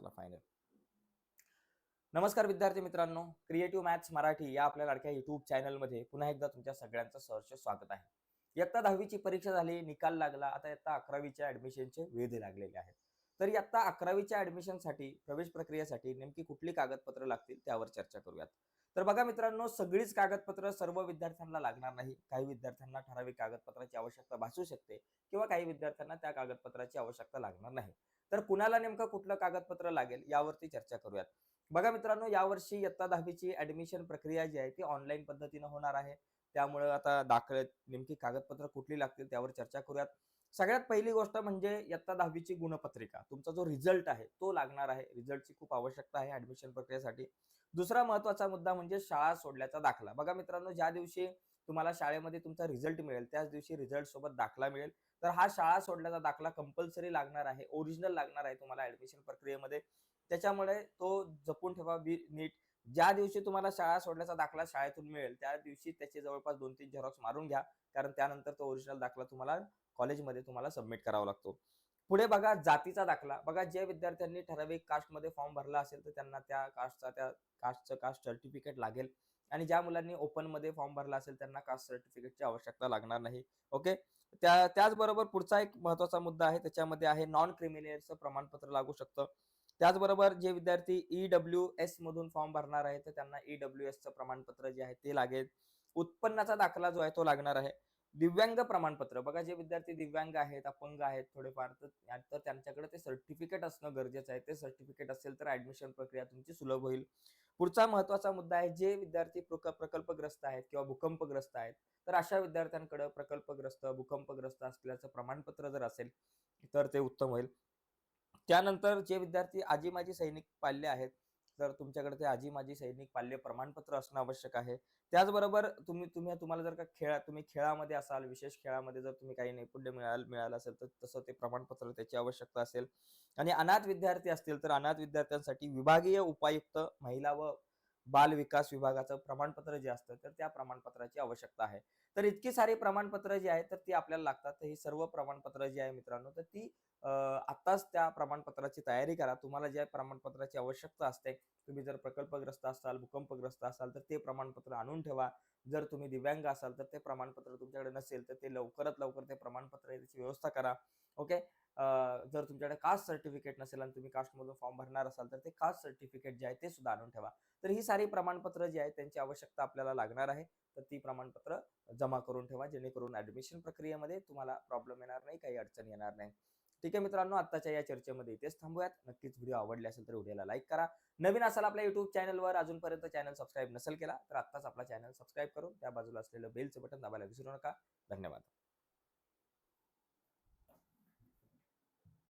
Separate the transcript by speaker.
Speaker 1: चला फायनल नमस्कार विद्यार्थी मित्रांनो क्रिएटिव्ह मॅथ्स मराठी या आपल्या लाडक्या युट्यूब चॅनलमध्ये पुन्हा एकदा तुमच्या सगळ्यांचं सहर्ष स्वागत आहे. इयत्ता दहावीची परीक्षा झाली निकाल लागला आता इयत्ता अकरावीच्या ऍडमिशनचे वेध लागलेले आहेत. तर इयत्ता अकरावीच्या ऍडमिशनसाठी प्रवेश प्रक्रियेसाठी नेमकी कुठली कागदपत्र लागतील त्यावर चर्चा करूयात. तर बघा मित्रांनो सगळीच कागदपत्र सर्व विद्यार्थ्यांना लागणार नाही. काही विद्यार्थ्यांना ठराविक कागदपत्राची आवश्यकता भासू शकते किंवा काही विद्यार्थ्यांना त्या कागदपत्राची आवश्यकता लागणार नाही. तर कुणाला नेमकं कुठलं कागदपत्र लागेल यावरती चर्चा करूयात. बघा मित्रांनो यावर्षी इयत्ता दहावीची ऍडमिशन प्रक्रिया जी आहे ती ऑनलाईन पद्धतीनं होणार आहे. त्यामुळे आता दाखल नेमकी कागदपत्र कुठली लागतील त्यावर चर्चा करूयात. सगळ्यात पहिली गोष्ट म्हणजे इयत्ता दहावीची गुणपत्रिका. तुमचा जो रिझल्ट आहे तो लागणार आहे. रिझल्टची खूप आवश्यकता आहे ऍडमिशन प्रक्रियेसाठी. दुसरा महत्त्वाचा मुद्दा म्हणजे शाळा सोडल्याचा दाखला. बघा मित्रांनो ज्या दिवशी तुम्हाला शाळेमध्ये तुमचा रिझल्ट मिळेल त्याच दिवशी रिझल्ट सोबत दाखला मिळेल. तर हा शाळा सोडल्याचा दाखला कंपल्सरी लागणार आहे ओरिजिनल लागणार आहे तुम्हाला ऍडमिशन प्रक्रियेमध्ये. त्याच्यामुळे तो जपून ठेवा बी नीट ज्या दिवशी तुम्हाला शाळा सोडल्याचा दाखला शाळेतून मिळेल त्या दिवशी त्याचे जवळपास दोन तीन झेरॉक्स मारून घ्या. कारण त्यानंतर तो ओरिजिनल दाखला तुम्हाला कॉलेजमध्ये तुम्हाला सबमिट करावा लागतो. पुढे बघा जातीचा दाखला. बघा जे विद्यार्थ्यांनी ठराविक कास्टमध्ये फॉर्म भरला असेल तर त्यांना त्या कास्टचा त्या कास्टचं कास्ट सर्टिफिकेट लागेल. आणि ज्या मुलांनी ओपनमध्ये फॉर्म भरला असेल त्यांना कास्ट सर्टिफिकेटची आवश्यकता लागणार नाही. ओके त्या त्याचबरोबर पुढचा एक महत्त्वाचा मुद्दा आहे त्याच्यामध्ये आहे नॉन क्रिमिनलचं प्रमाणपत्र लागू शकतं. त्याचबरोबर जे विद्यार्थी ई डब्ल्यू एस मधून फॉर्म भरणार आहे तर त्यांना ई डब्ल्यू एसचं प्रमाणपत्र जे आहे ते लागेल. उत्पन्नाचा दाखला जो आहे तो लागणार आहे. दिव्यांग प्रमाणपत्र. बघा जे विद्यार्थी दिव्यांग आहेत अपंग आहेत थोडेफार तर त्यांच्याकडे ते सर्टिफिकेट असणं गरजेचं आहे. ते सर्टिफिकेट असेल तर ऍडमिशन प्रक्रिया तुमची सुलभ होईल. पुढचा महत्त्वाचा मुद्दा आहे जे विद्यार्थी प्रकल्पग्रस्त आहेत किंवा भूकंपग्रस्त आहेत तर अशा विद्यार्थ्यांकडे प्रकल्पग्रस्त भूकंपग्रस्त असल्याचं प्रमाणपत्र जर असेल तर ते उत्तम होईल. त्यानंतर जे विद्यार्थी आजी माजी सैनिक पाल्य आहेत तर तुमच्याकडे ते आजी माजी सैनिक पाल्य प्रमाणपत्र असणं आवश्यक आहे. त्याचबरोबर तुम्ही तुम्ही तुम्हाला जर का खेळा तुम्ही खेळामध्ये असाल विशेष खेळामध्ये जर तुम्ही काही नैपुण्य मिळाल मिळालं असेल तर तसं ते प्रमाणपत्र त्याची आवश्यकता असेल. आणि अनाथ विद्यार्थी असतील तर अनाथ विद्यार्थ्यांसाठी विभागीय उपायुक्त महिला व बाल विकास विभागाचं प्रमाणपत्र जे असतं तर त्या प्रमाणपत्राची आवश्यकता आहे. तर इतकी सारी प्रमाणपत्र जी आहेत तर ती आपल्याला लागतात. तर ही सर्व प्रमाणपत्र जी आहे मित्रांनो तर ती आत्ताच त्या प्रमाणपत्राची तयारी करा. तुम्हाला ज्या प्रमाणपत्राची आवश्यकता असते तुम्ही जर प्रकल्पग्रस्त असाल भूकंपग्रस्त असाल तर ते प्रमाणपत्र आणून ठेवा. जर तुम्ही दिव्यांग असाल तर ते प्रमाणपत्र तुमच्याकडे नसेल तर ते लवकरात लवकर ते प्रमाणपत्र त्याची व्यवस्था करा. ओके? जर तुमच्याकडे कास्ट सर्टिफिकेट नसेल आणि तुम्ही कास्टमधून फॉर्म भरणार असाल तर ते कास्ट सर्टिफिकेट जे आहे ते सुद्धा आणून ठेवा. तर ही सारी प्रमाणपत्र जी आहे त्यांची आवश्यकता आपल्याला लागणार आहे. तर ती प्रमाणपत्र जमा करून ठेवा जेणेकरून ऍडमिशन प्रक्रियेमध्ये तुम्हाला प्रॉब्लेम येणार नाही काही अडचण येणार नाही. ठीक आहे मित्रांनो आत्ताच्या या चर्चेमध्ये इथेच थांबूयात. नक्कीच व्हिडिओ आवडले असेल तर व्हिडिओला लाईक करा. नवीन असाल आपल्या युट्यूब चॅनलवर अजूनपर्यंत चॅनल सबस्क्राईब नसेल केला तर आत्ताच आपला चॅनल सबस्क्राईब करून त्या बाजूला असलेलं बेलचं बटन दाबायला विसरू नका. धन्यवाद.